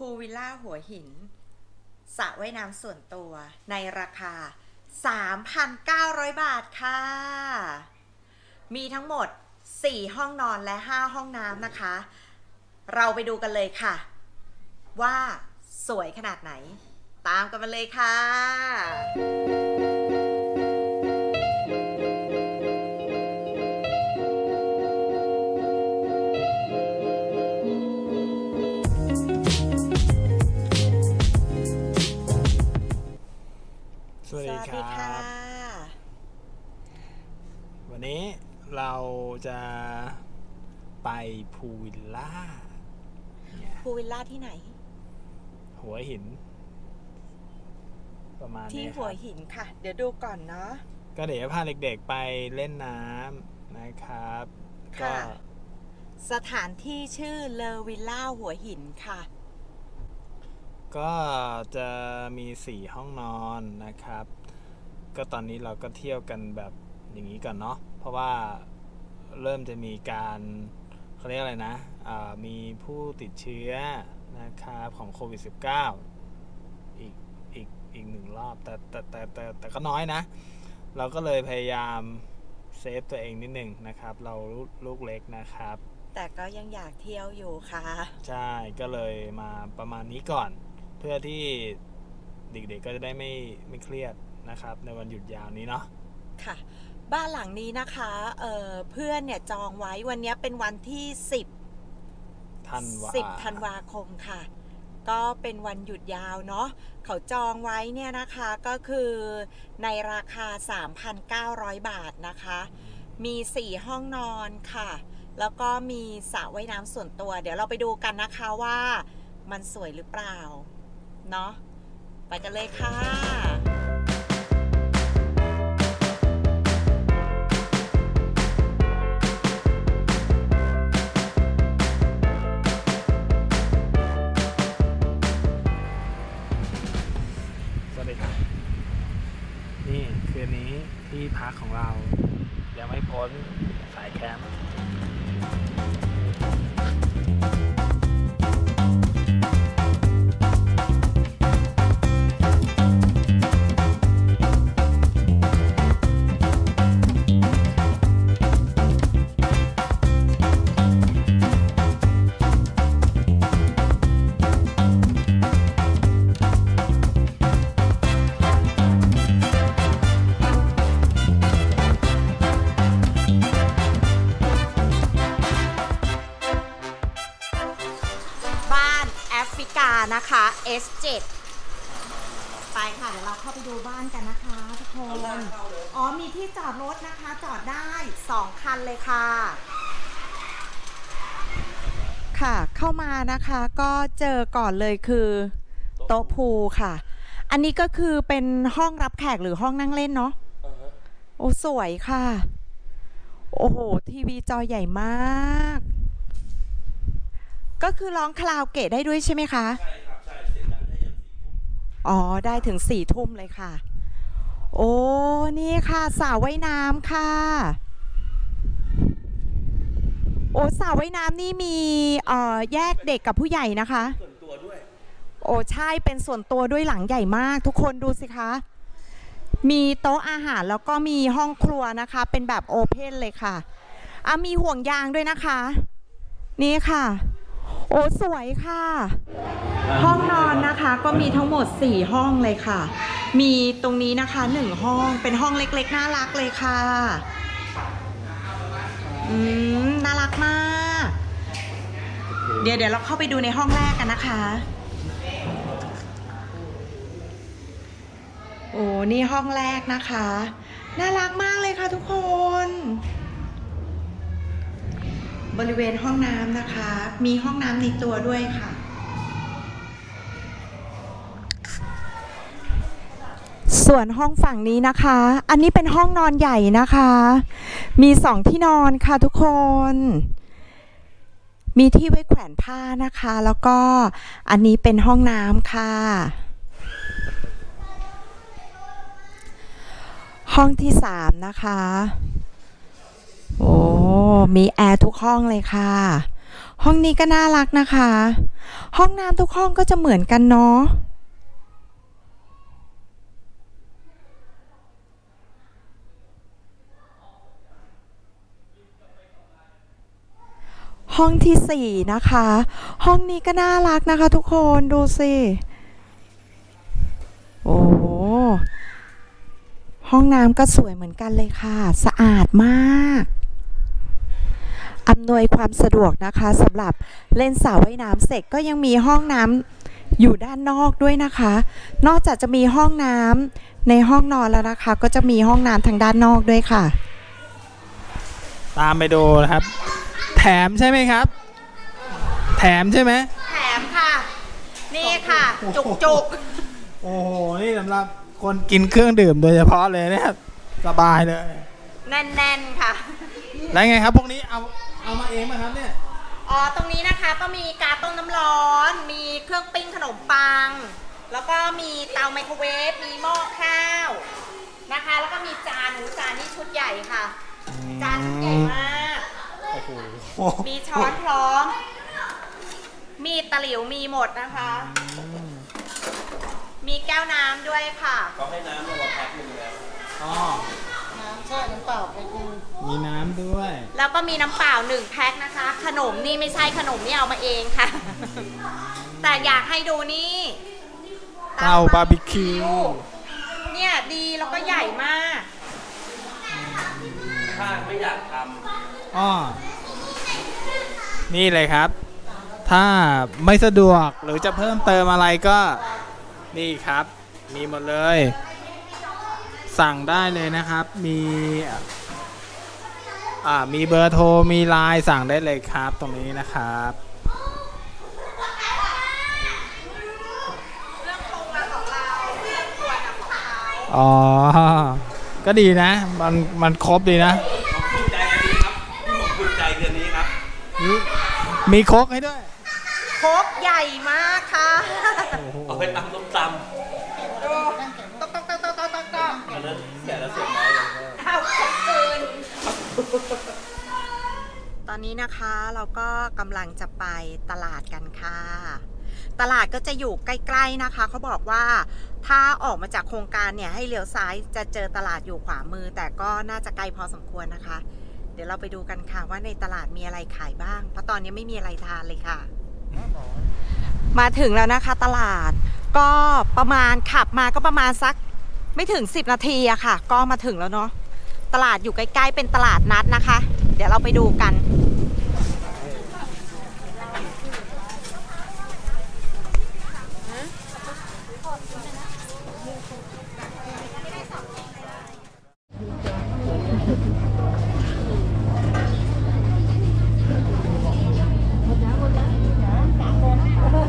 พูลวิลล่าหัวหินสระว่ายน้ำส่วนตัวในราคา 3,900 บาทค่ะ มีทั้งหมด 4 ห้องนอนและ 5 ห้องน้ำนะคะ เราไปดูกันเลยค่ะ ว่าสวยขนาดไหน ตามกันมาเลยค่ะ ดีครับวันนี้เราจะไปพูลวิลล่าเนี่ยพูลวิลล่าที่ไหน หัวหิน ประมาณที่นี้คหัวรับหินค่ะ เดี๋ยวดูก่อนเนาะก็เดี๋ยวจะพาเด็กๆไปเล่นน้ำนะครับ ก็ค่ะสถานที่ชื่อเลอวิลล่าหัวหินค่ะ ก็จะมีสี่ห้องนอนนะครับ ก็ตอนนี้เราก็เที่ยวกันแบบอย่างนี้ก่อนเนาะเพราะว่าเริ่มจะมีการเขาเรียกอะไรนะอ่ามีผู้ติดเชื้อนะครับของโควิด -19 อีกอีกอีกหนึ่งรอบแต่แต่แต่แต่แต่ก็น้อยนะ เราก็เลยพยายามเซฟตัวเองนิดหนึ่งนะครับ เราลูกลูกเล็กนะครับ แต่ก็ยังอยากเที่ยวอยู่ค่ะ ใช่ก็เลยมาประมาณนี้ก่อน เพื่อที่เด็กๆก็จะได้ไม่ไม่เครียด นะครับ ในวันหยุดยาวนี้เนาะค่ะ บ้านหลังนี้นะคะเอ่อเพื่อนเนี่ยจองไว้วันนี้เป็นวันที่ 10ทันวา10ธันวาคมค่ะ ก็เป็นวันหยุดยาวเนาะเขาจองไว้เนี่ยนะคะก็คือในราคา 3,900 บาทนะคะ มี 4 ห้องนอนค่ะ แล้วก็มีสระว่ายน้ำส่วนตัว เดี๋ยวเราไปดูกันนะคะว่ามันสวยหรือเปล่า เนาะไปกันเลยค่ะ ทุกคน อ๋อมีที่จอดรถนะคะ จอดได้2คันเลยค่ะ ค่ะเข้ามานะคะก็เจอก่อนเลยคือโต๊ะพูลค่ะ อันนี้ก็คือเป็นห้องรับแขกหรือห้องนั่งเล่นเนาะโอ้สวยค่ะ โอ้โห ทีวีจอใหญ่มาก ก็คือร้องคาราโอเกะได้ด้วยใช่ไหมคะ ใช่ครับ ใช่เสียงดังได้ยันอ๋อ ได้ถึงสี่ทุ่มเลยค่ะ โอ้ นี่ค่ะสระว่ายน้ำค่ะ โอ้สระว่ายน้ำนี่มีเอ่อแยกเด็กกับผู้ใหญ่นะคะ ส่วนตัวด้วย โอ้ใช่เป็นส่วนตัวด้วยหลังใหญ่มาก ทุกคนดูสิคะ มีโต๊ะอาหารแล้วก็มีห้องครัวนะคะ เป็นแบบโอเพนเลยค่ะอะมีห่วงยางด้วยนะคะ นี่ค่ะ โอ้สวยค่ะ ห้องนอนนะคะก็มีทั้งหมด 4 ห้องเลยค่ะ มีตรงนี้นะคะ 1 ห้องเป็นห้องเล็กๆ น่ารักเลยค่ะอืมน่ารักมาก เดี๋ยวเดี๋ยวเราเข้าไปดูในห้องแรกกันนะคะ โอ้นี่ห้องแรกนะคะ น่ารักมากเลยค่ะทุกคน บริเวณห้องน้ำนะคะ มีห้องน้ำในตัวด้วยค่ะ ส่วนห้องฝั่งนี้นะคะ อันนี้เป็นห้องนอนใหญ่นะคะ มีสองที่นอนค่ะทุกคน มีที่ไว้แขวนผ้านะคะ แล้วก็อันนี้เป็นห้องน้ำค่ะห้องที่สามนะคะ โอ้ มีแอร์ทุกห้องเลยค่ะ ห้องนี้ก็น่ารักนะคะ ห้องน้ำทุกห้องก็จะเหมือนกันเนาะห้องที่สี่นะคะ ห้องนี้ก็น่ารักนะคะทุกคนดูสิ โอ้ ห้องน้ำก็สวยเหมือนกันเลยค่ะ สะอาดมาก อำนวยความสะดวกนะคะสำหรับเล่นสระว่ายน้ำเสร็จก็ยังมีห้องน้ำอยู่ด้านนอกด้วยนะคะ นอกจากจะมีห้องน้ำในห้องนอนแล้วนะคะ ก็จะมีห้องน้ำทางด้านนอกด้วยค่ะ ตามไปดูนะครับ แถมใช่ไหมครับ แถมใช่ไหมแถมค่ะ นี่ค่ะ จุกจุกโอ้โหนี่สำหรับคนกินเครื่องดื่มโดยเฉพาะเลยนะครับสบายเลย แน่นๆค่ะ แล้วไงครับพวกนี้เอา เอามาเองไหมครับเนี่ย อ๋อ ตรงนี้นะคะก็มีกาต้มน้ำร้อน มีเครื่องปิ้งขนมปัง แล้วก็มีเตาไมโครเวฟ มีหม้อข้าวนะคะ แล้วก็มีจานหูจานนี่ชุดใหญ่ค่ะ จานชุดใหญ่มาก โอ้โหมีช้อนพร้อม มีตะหลิวมีหมดนะคะ มีแก้วน้ำด้วยค่ะอ๋อ มีน้ำด้วย แล้วก็มีน้ำเปล่าหนึ่งแพ็คนะคะ ขนมนี่ไม่ใช่ขนมนี่เอามาเองค่ะ แต่อยากให้ดูนี่เตาบาร์บีคิว เนี่ยดีแล้วก็ใหญ่มากอ๋อนี่เลยครับ ถ้าไม่สะดวกหรือจะเพิ่มเติมอะไรก็ นี่ครับ มีหมดเลย สั่งได้เลยนะครับ มีอ่ามีเบอร์โทร มีไลน์สั่งได้เลยครับ ตรงนี้นะครับเรื่องปรุงอะของเราเรื่องครัวอะของเขาอ๋อ ก็ดีนะ มันมันครบดีนะ ภูมิใจอันนี้ครับที่ผมภูมิใจคืออันนี้ครับ มีมีโคกให้ด้วย โคกใหญ่มากค่ะ เอาไปตำต้มตดู ตอนนี้นะคะเราก็กำลังจะไปตลาดกันค่ะ ตลาดก็จะอยู่ใกล้ๆนะคะเขาบอกว่าถ้าออกมาจากโครงการเนี่ยให้เลี้ยวซ้ายจะเจอตลาดอยู่ขวามือ แต่ก็น่าจะไกลพอสมควรนะคะ เดี๋ยวเราไปดูกันค่ะว่าในตลาดมีอะไรขายบ้าง เพราะตอนนี้ไม่มีอะไรทานเลยค่ะ มาถึงแล้วนะคะตลาดก็ประมาณขับมาก็ประมาณสักไม่ถึง 10 นาทีอะค่ะ ก็มาถึงแล้วเนาะ ตลาดอยู่ใกล้ๆ เป็นตลาดนัดนะคะ เดี๋ยวเราไปดูกัน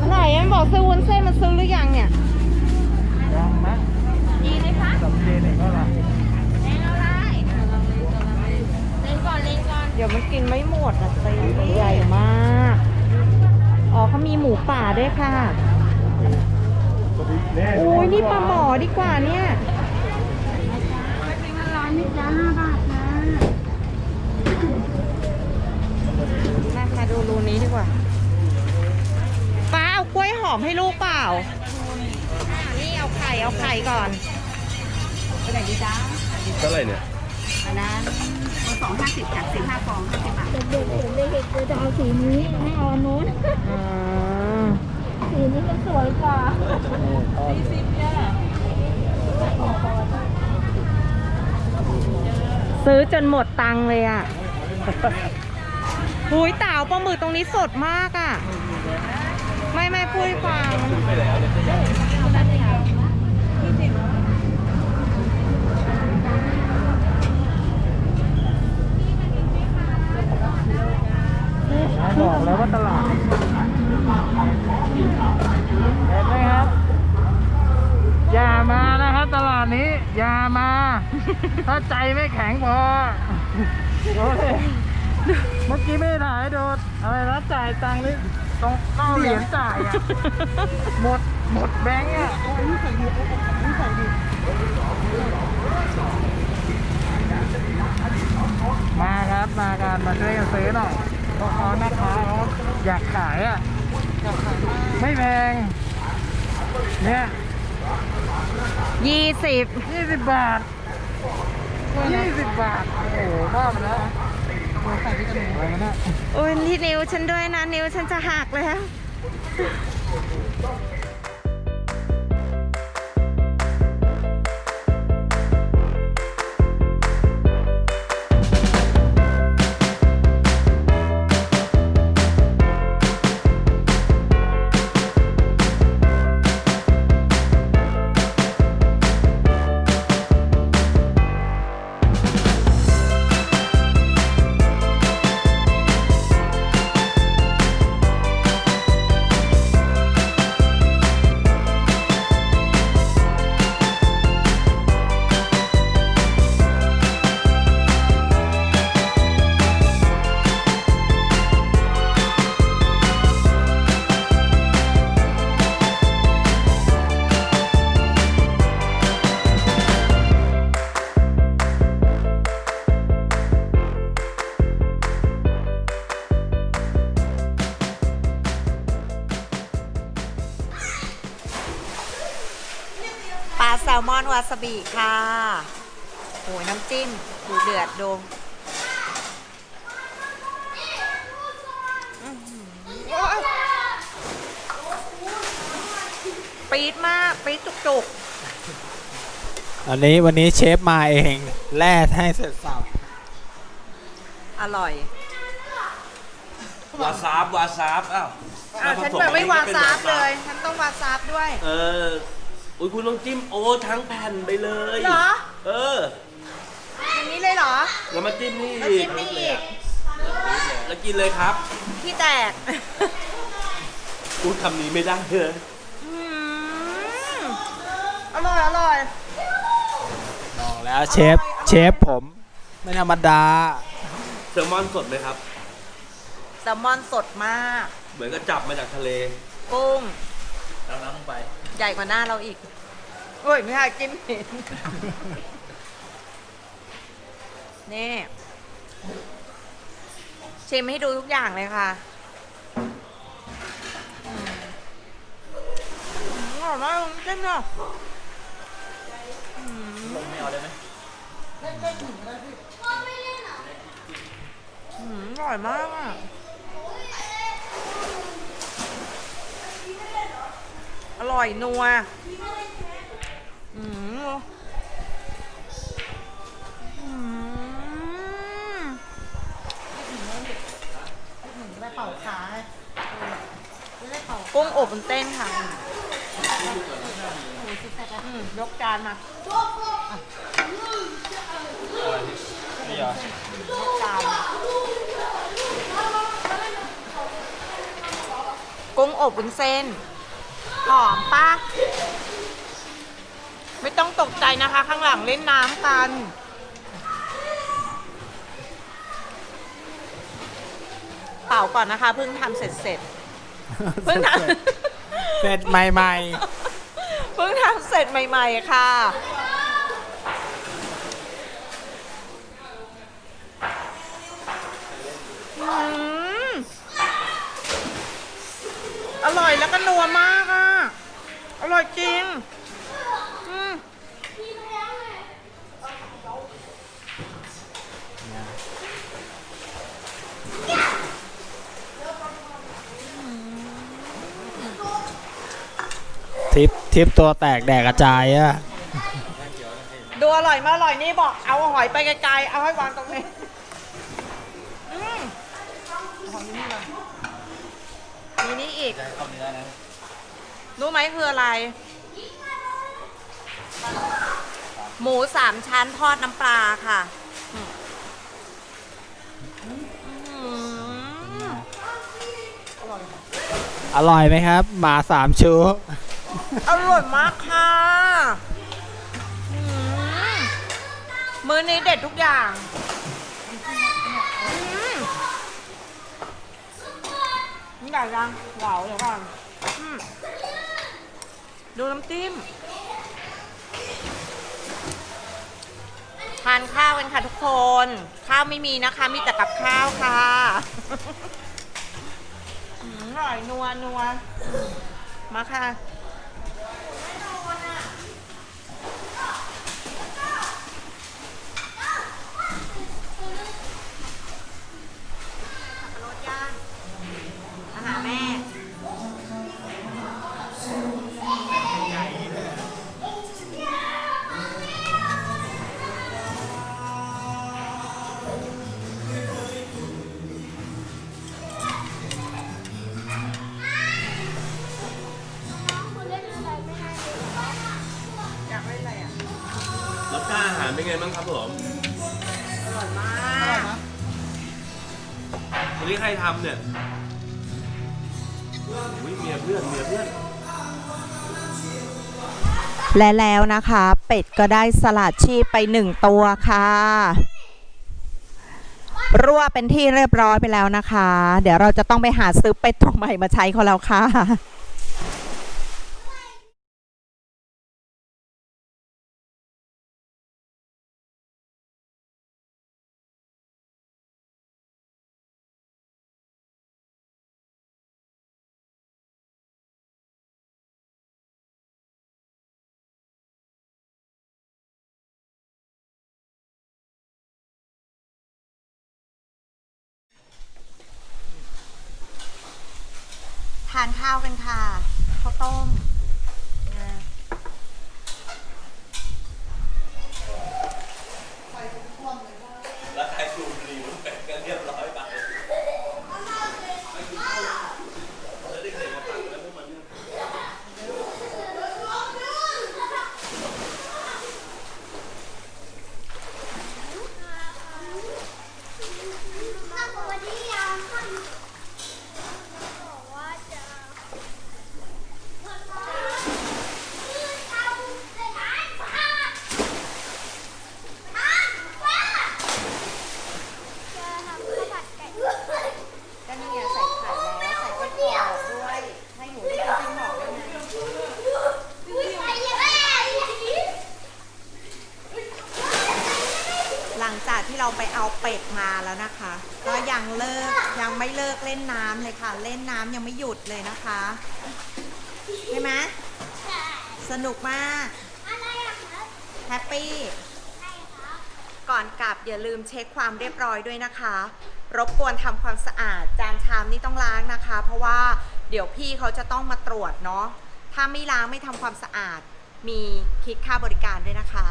ไหนมันบอกซื้อวุ้นเส้นมันซื้อหรือยังเนี่ย ยังนะ ดีไหมคะ สับเจนเองก็ละ เล่นเอาได้เล่นก่อนเล่นก่อน เดี๋ยวมันกินไม่หมดอะซีใหญ่มาก อ๋อเขามีหมูป่าด้วยค่ะโอ้ยนี่ปลาหมอดีกว่าเนี่ยมามาดูรูนี้ดี กว่าป้าเอากล้วยหอมให้ลูกเปล่าอ่านี่เอาไข่เอาไข่ก่อนเท่าไหร่เนี่ยอันนั้นสองห้าสิบจากสิบห้าฟองห้าสิบบาทเด็กๆเด็กๆจะเอาสีนี้ไม่เอาอันนู้นอืมสีนี้จะสวยกว่าซื้อจนหมดตังค์เลยอะ หุยเต่าปลาหมึกตรงนี้สดมากอะ ไม่ไม่พูดให้ฟัง บอกแล้วว่าตลาด เห็นไหมครับ อย่ามานะครับ ตลาดนี้ อย่ามา ถ้าใจไม่แข็งพอดูดิเมื่อกี้ไม่ได้ถ่ายให้ดูอะไรนะจ่าย ตังค์นี่ตรงเก้าเหรียญจ่ายอะ หมดหมดแบงค์อะมาครับมากันมาช่วยกันซื้อหน่อยเพราะเขาแม่ค้าเขาอยากขายอะอยากขายมากไม่แพง เนี่ยยี่สิบยี่สิบบาทยี่สิบบาท โอ้โหบ้าไปแล้ว โอ้ยที่นิ้วฉันด้วยนะ นิ้วฉันจะหักแล้ว แซลมอนวาซาบิค่ะโอ้ยน้ำจิ้มดูเดือดดูอื้อหือโอ๊ยปี๊ดมากปี๊ดจุกอันนี้วันนี้เชฟมาเองแล่ให้เสร็จสับๆ อร่อย วาซาบวาซาบอ้าวอะฉันแบบไม่วาซาบเลย ฉันต้องวาซาบด้วย เออ อุ้ยคุณต้องจิ้มโอ้ทั้งแผ่นไปเลยเหรอ เออ อย่างนี้เลยเหรอ แล้วมาจิ้มนี่แล้วจิ้มนี่อีกแล้วกินเลยครับที่แตก พูดคำนี้ไม่ได้เลยอืมอร่อยอร่อย บอกแล้วเชฟเชฟผม ไม่ธรรมดา แซลมอนสดไหมครับ แซลมอนสดมาก เหมือนกับจับมาจากทะเล กุ้ง แล้วน้ำลงไป ใหญ่กว่าหน้าเราอีกโอ้ยไม่ใช่จิ้มผิดนี่ชิมให้ดูทุกอย่างเลยค่ะอืมอร่อยมากจริงเนาะไม่เอาได้ไหมอืมอร่อยมากอะ อร่อยนัวอืมอืมกุ้งอบบุนเต้นค่ะอืมยกจานมานี่เหรอจานมากุ้งอบบุนเส้น หอมปะไม่ต้องตกใจนะคะ ข้างหลังเล่นน้ำกัน เป่าก่อนนะคะ เพิ่งทำเสร็จเสร็จๆเพิ่งทเสร็จใหม่ำเพิ่งทำเสร็จใหม่ ๆ ค่ะอืมอร่อยแล้วก็นัวมากอะอ ร่อยจริงอืมๆทิปทิปตัวแตกแดกกระจายอะดูอร่อยมาอร่อยนี่บอกเอาหอยไปไกลๆ เอาให้วางตรงนี้อืมเอาหอยนี่มามีนี่อีก รู้ไหมคืออะไร หมูสามชั้นทอดน้ำปลาค่ะอืมอืมอร่อยไหมครับ หมาสามชู อร่อยมากค่ะอืมมื้อนี้เด็ดทุกอย่างอืมนี่ใหญ่ยังเหวาเดี๋ยวก่อนอืม ดูน้ำจิ้ม ทานข้าวกันค่ะทุกคน ข้าวไม่มีนะคะ มีแต่กับข้าวค่ะอืมอร่อยนัวนัวมาค่ะรถย่างอาหารแม่ รสชาติอาหารเป็นไงบ้างครับผมอร่อยมาก วันนี้ใครทำเนี่ยอุ้ยเมียเพื่อนเมียเพื่อน และแล้วนะคะ เป็ดก็ได้สลัดชีพไปหนึ่งตัวค่ะ รั่วเป็นที่เรียบร้อยไปแล้วนะคะ เดี๋ยวเราจะต้องไปหาซื้อเป็ดตัวใหม่มาใช้เขาแล้วค่ะ ข้าวกันค่ะข้าวต้มนะ แล้วใครสูบบุหรี่มันแบ่งกันเรียบร้อยไปแล้วได้เคยมาฟังแล้วพวกมันเนี่ย ก็นี่ไงใส่ไข่แล้ว ใส่ไส้กรอกด้วย ให้หนูได้กินไส้กรอกด้วยนะหลังจากที่เราไป เอาเป็ดมาแล้วนะคะ ก็ยังเลิกยังไม่เลิกเล่นน้ำเลยค่ะ เล่นน้ำยังไม่หยุดเลยนะคะใช่ไหมสนุกมากแฮปปี้ก่อนกลับอย่าลืมเช็คความเรียบร้อยด้วยนะคะ รบกวนทำความสะอาด จานชามนี่ต้องล้างนะคะ เพราะว่าเดี๋ยวพี่เขาจะต้องมาตรวจเนาะถ้าไม่ล้างไม่ทำความสะอาดมีคิดค่าบริการด้วยนะคะ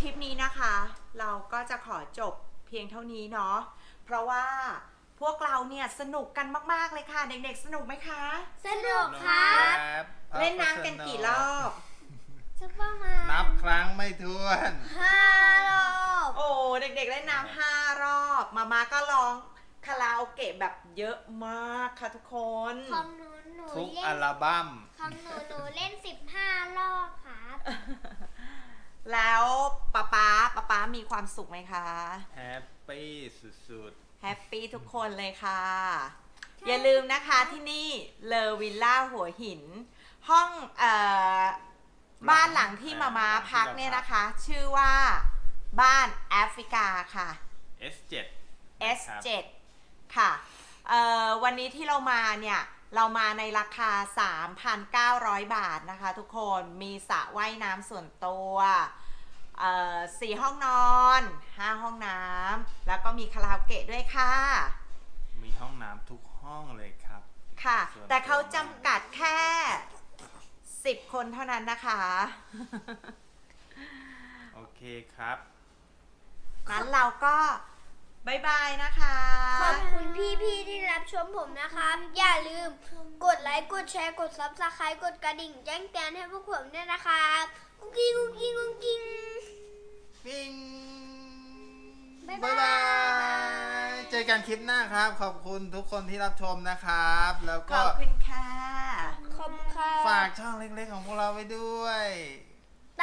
ทริปนี้นะคะ เราก็จะขอจบเพียงเท่านี้เนาะเพราะว่าพวกเราเนี่ยสนุกกันมาก ๆ เลยค่ะ เด็กๆ สนุกไหมคะ สนุกครับ เล่นน้ำกันกี่รอบซุปเปอร์มานับครั้งไม่ถ้วนห้ารอบ โอ้เด็กๆ เล่นน้ำห้ารอบมามาก็ร้องคาราโอเกะแบบเยอะมากค่ะทุกคนของหนูหนูทุกเล่อันลบั้มของหนูหนูเล่นสิบห้ารอบครับ แล้วป๊าป๊าป๊าป๊ามีความสุขไหมคะ แฮปปี้สุดแฮปปี้ทุกคนเลยค่ะ อย่าลืมนะคะที่นี่เลอวิลล่าหัวหิน ห้องเอ่อบ้านหลังที่มามาพักเนี่ยนะคะ ชื่อว่าบ้านแอฟริกาค่ะ ๆ S7 S7 ค่ะเอ่อวันนี้ที่เรามาเนี่ย เรามาในราคา 3,900 บาทนะคะทุกคนมีสระว่ายน้ำส่วนตัวเอ่อสี่ห้องนอน5ห้องน้ำแล้วก็มีคาราโอเกะด้วยค่ะ มีห้องน้ำทุกห้องเลยครับ ค่ะส่วนตัวแต่เขาจำกัดแค่10คนเท่านั้นนะคะ โอเคครับงั้นเราก็ บายบายนะคะ ขอบคุณพี่ๆที่รับชมผมนะครับ อย่าลืมกดไลค์กดแชร์กดซับสไครต์กดกระดิ่ง แจ้งเตือนให้พวกผมด้วยนะครับกุ๊กกิ๊งกุ๊กกิ๊งกุ๊กกิ๊งปิ้งบ๊ายบ๊าย บาบายยเจอกันคลิปหน้าครับ ขอบคุณทุกคนที่รับชมนะครับ แล้วขก็อบคุณค่ะ ขอบคุณครับฝากช่องเล็กๆของพวกเราไว้ด้วย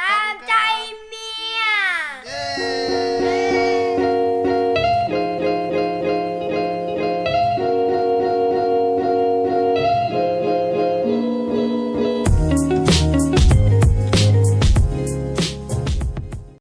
ตามใจเมีย เย้